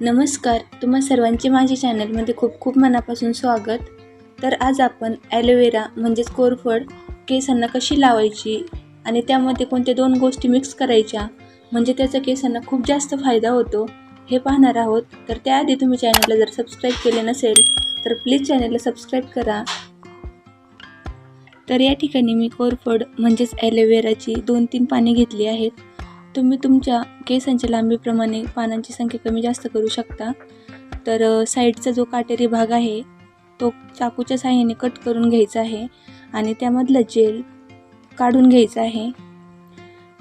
नमस्कार तुम्हा सर्वांचे माझे चॅनलमध्ये खूप खूप मनापासून स्वागत. तर आज आपण ॲलोवेरा म्हणजेच कोरफड केसांना कशी लावायची आणि त्यामध्ये कोणत्या दोन गोष्टी मिक्स करायच्या म्हणजे त्याचा केसांना खूप जास्त फायदा होतो हे पाहणार आहोत. तर त्याआधी तुम्ही चॅनलला जर सबस्क्राईब केले नसेल तर प्लीज चॅनलला सबस्क्राईब करा. तर या ठिकाणी मी कोरफड म्हणजेच ॲलोवेराची दोन तीन पाने घेतली आहेत. तुम्ही तुमच्या केसांच्या लांबीप्रमाणे पानांची संख्या कमी जास्त करू शकता. तर साईडचा जो काटेरी भाग आहे तो चाकूच्या साह्याने कट करून घ्यायचा आहे आणि त्यामधलं जेल काढून घ्यायचं आहे.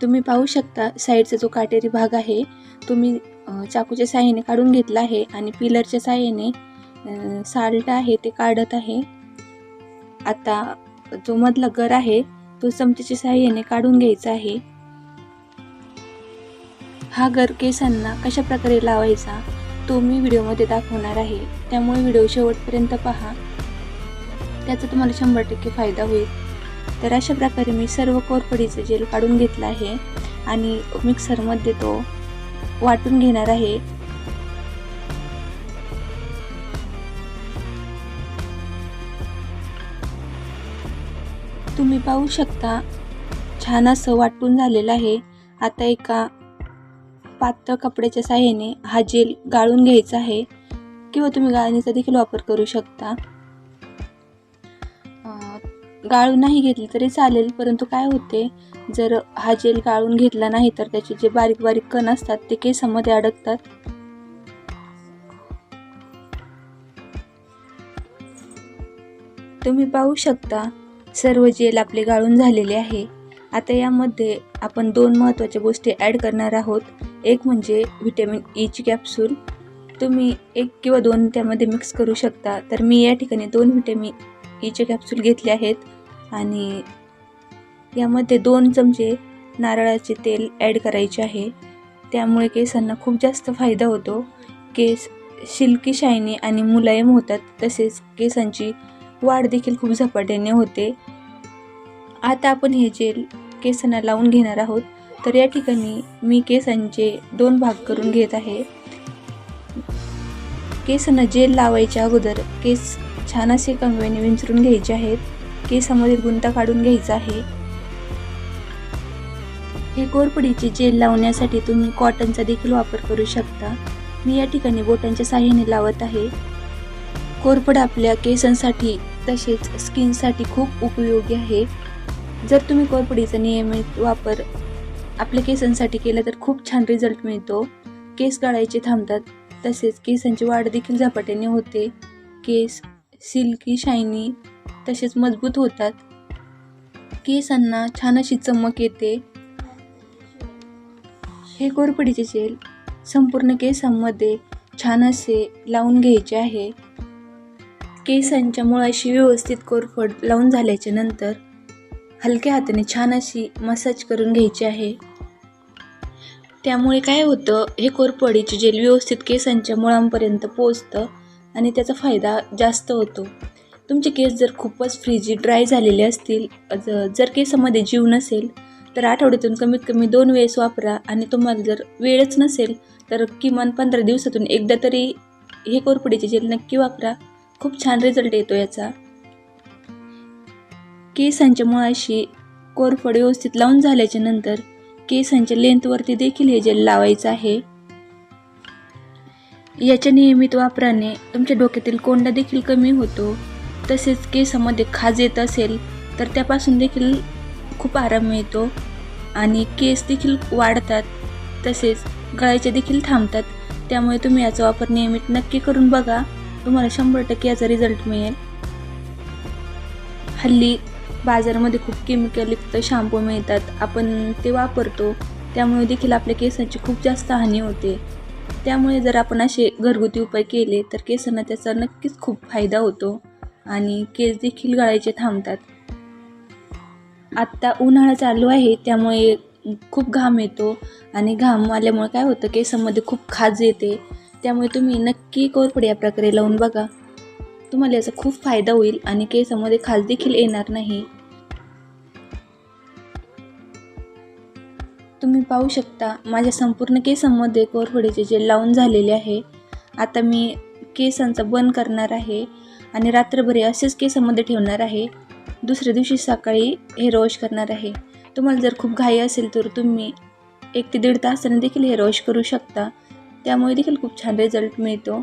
तुम्ही पाहू शकता साईडचा जो काटेरी भाग आहे तुम्ही चाकूच्या साह्याने काढून घेतला आहे आणि पिलरच्या साह्याने साल्ट आहे ते काढत आहे. आता जो मधला गर आहे तो चमच्याच्या साह्याने काढून घ्यायचा आहे. हा गर केसांना कशा प्रकारे लावायचा तो मी व्हिडिओमध्ये दाखवणार आहे. त्यामुळे व्हिडिओ शेवटपर्यंत पहा. त्याचा तुम्हाला शंभर टक्के फायदा होईल. तर अशा प्रकारे मी सर्व कोरपडीचं जेल काढून घेतलं आहे आणि मिक्सरमध्ये तो वाटून घेणार आहे. तुम्ही पाहू शकता छान असं वाटून झालेलं आहे. आता एका पातळ कपड्याच्या साह्याने हा जेल गाळून घ्यायचा आहे किंवा तुम्ही गाळणीचा देखील वापर करू शकता. गाळून नाही घेतली तरी चालेल परंतु काय होते जर हा जेल गाळून घेतला नाही तर त्याचे जे बारीक बारीक कण असतात ते केसामध्ये अडकतात. तुम्ही पाहू शकता सर्व जेल आपले गाळून झालेले आहे. आता यामध्ये आपण दोन महत्त्वाच्या गोष्टी ॲड करणार आहोत. एक म्हणजे व्हिटॅमिन ईची कॅप्सूल तुम्ही एक किंवा दोन त्यामध्ये मिक्स करू शकता. तर मी या ठिकाणी दोन व्हिटॅमिन ईचे कॅप्सूल घेतले आहेत. आणि यामध्ये दोन चमचे नारळाचे तेल ॲड करायचे आहे. त्यामुळे केसांना खूप जास्त फायदा होतो. केस शिल्की शायनी आणि मुलायम होतात. तसेच केसांची वाढ देखील खूप झपाट्याने होते. आता आपण हे जेल केसांना लावून घेणार आहोत तर या ठिकाणी मी केसांचे दोन भाग करून घेत आहे. केसांना जेल लावायच्या अगोदर केस छान असे कंगव्याने विंचरून घ्यायचे आहेत. केसामध्ये गुंता काढून घ्यायचा आहे. हे कोरपडीचे जेल लावण्यासाठी तुम्ही कॉटनचा देखील वापर करू शकता. मी या ठिकाणी बोटांच्या साह्याने लावत आहे. कोरपड आपल्या केसांसाठी तसेच स्किनसाठी खूप उपयोगी आहे. जर तुम्ही कोरपडीचा नियमित वापर आपल्या केसांसाठी केला तर खूप छान रिझल्ट मिळतो. केस गाळायचे थांबतात. तसेच केसांची वाढ देखील झपाट्याने होते. केस सिल्की शायनी तसेच मजबूत होतात. केसांना छान अशी चमक येते. हे कोरपडीचे जेल संपूर्ण केसांमध्ये छान असे लावून घ्यायचे आहे. केसांच्या मुळाशी व्यवस्थित कोरफड लावून झाल्याच्यानंतर हलक्या हाताने छान अशी मसाज करून घ्यायची आहे. त्यामुळे काय होतं हे कोरपडीचे जेल व्यवस्थित केसांच्या मुळांपर्यंत पोचतं आणि त्याचा फायदा जास्त होतो. तुमचे केस जर खूपच फ्रीजी ड्राय झालेले असतील जर केसामध्ये जीव नसेल तर आठवड्यातून कमीत कमी दोन वेळेस वापरा आणि तुम्हाला जर वेळच नसेल तर किमान पंधरा दिवसातून एकदा तरी हे कोरपडीचे जेल नक्की वापरा. खूप छान रिझल्ट येतो याचा. केसांच्या मुळाशी कोरफड व्यवस्थित लावून झाल्याच्यानंतर केसांच्या लेंथवरती देखील हे जेल लावायचं आहे. याच्या नियमित वापराने तुमच्या डोक्यातील कोंडा देखील कमी होतो. तसेच केसामध्ये खाज येत असेल तर त्यापासून देखील खूप आराम मिळतो. आणि केस देखील वाढतात तसेच गळायचे देखील थांबतात. त्यामुळे तुम्ही याचा वापर नियमित नक्की करून बघा. तुम्हाला शंभर टक्के याचा रिझल्ट मिळेल. हल्ली बाजारामध्ये खूप केमिकलयुक्त शॅम्पू मिळतात. आपण ते वापरतो. त्यामुळे देखील आपल्या केसांची खूप जास्त हानी होते. त्यामुळे जर आपण असे घरगुती उपाय केले तर केसांना त्याचा नक्कीच खूप फायदा होतो आणि केस देखील गळायचे थांबतात. आत्ता उन्हाळा चालू आहे त्यामुळे खूप घाम येतो आणि घाम आल्यामुळे काय होतं केसांमध्ये खूप खाज येते. त्यामुळे तुम्ही नक्की कोरपड या प्रकारे लावून बघा. तुम्हाला याचा खूप फायदा होईल आणि केसामध्ये खाज देखील येणार नाही. तुम्ही पाहू शकता माझ्या संपूर्ण केसांमध्ये कोरफडीचे जेल लावून झालेले आहे. आता मी केसांचं बंद करणार आहे आणि रात्रभर असेच केसामध्ये ठेवणार आहे. दुसऱ्या दिवशी सकाळी हेअर वॉश करणार आहे. तुम्हाला जर खूप घाई असेल तर तुम्ही एक ते दीड तासाने देखील हेअर वॉश करू शकता. त्यामुळे देखील खूप छान रिझल्ट मिळतो.